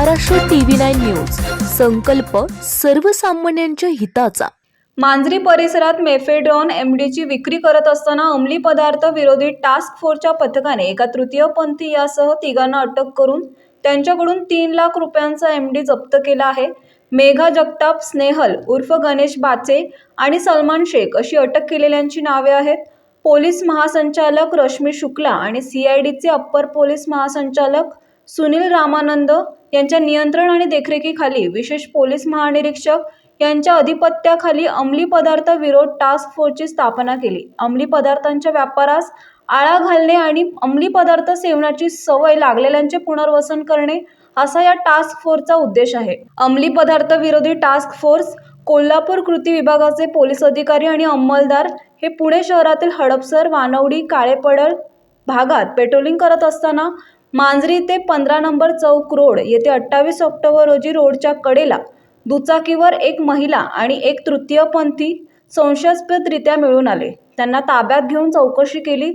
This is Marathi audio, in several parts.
Maharashtra TV nine news. संकल्प सर्वसामान्यांच्या हिताचा. मांजरी परिसरात मेफेड्रॉन एमडीची विक्री करत असताना अंमली पदार्थ विरोधी टास्क फोर्सच्या पथकाने एका तृतीयपंथी यासह तिघांना अटक करून त्यांच्याकडून तीन लाख रुपयांचा एमडी जप्त केला आहे. मेघा जगताप स्नेहल उर्फ गणेश बाचे आणि सलमान शेख अशी अटक केलेल्यांची नावे आहेत. पोलीस महासंचालक रश्मी शुक्ला आणि सी आय डीचे अप्पर पोलीस महासंचालक सुनील रामानंद यांच्या नियंत्रण आणि देखरेखीखाली विशेष पोलीस महानिरीक्षक यांच्या अधिपत्याखाली अंमली पदार्थ विरोध टास्क फोर्सची स्थापना केली. अंमली पदार्थांच्या व्यापारास आळा घालणे आणि अंमली पदार्थ सेवनाची सवय लागलेल्यांचे पुनर्वसन करणे असा या टास्क फोर्सचा उद्देश आहे. अंमली पदार्थ विरोधी टास्क फोर्स कोल्हापूर कृती विभागाचे पोलीस अधिकारी आणि अंमलदार हे पुणे शहरातील हडपसर वानवडी काळेपडळ भागात पेट्रोलिंग करत असताना मांजरी ते पंधरा नंबर चौक रोड येथे अठ्ठावीस ऑक्टोबर रोजी रोडच्या कडेला दुचाकीवर एक महिला आणि एक तृतीयपंथी संशयास्पदरित्या मिळून आले. त्यांना ताब्यात घेऊन चौकशी केली.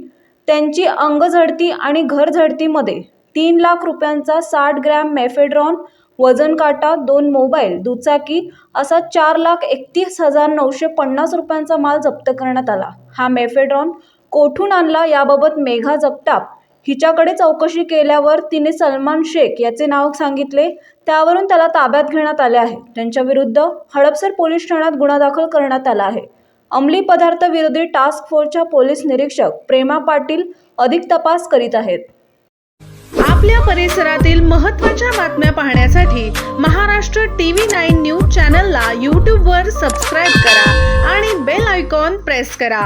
त्यांची अंगझडती आणि घरझडतीमध्ये तीन लाख रुपयांचा साठ ग्रॅम मेफेड्रॉन वजन काटा दोन मोबाईल दुचाकी असा चार लाख एकतीस हजार नऊशे पन्नास रुपयांचा माल जप्त करण्यात आला. हा मेफेड्रॉन कोठून आणला याबाबत मेघा जगताप हिच्याकडे चौकशी केल्यावर तिने सलमान शेख याचे नाव सांगितले. त्यावरून त्याला ताब्यात घेण्यात आले आहे. त्यांच्या विरुद्ध हडपसर पोलीस ठाण्यात गुन्हा दाखल करण्यात आला आहे. अंमली पदार्थ विरोधी टास्क फोर्सच्या पोलीस निरीक्षक प्रेमा पाटील अधिक तपास करीत आहेत. आपल्या परिसरातील महत्त्वाच्या बातम्या पाहण्यासाठी महाराष्ट्र टीव्ही नाईन न्यूज चॅनलला यूट्यूबवर सबस्क्राईब करा आणि बेल आयकॉन प्रेस करा.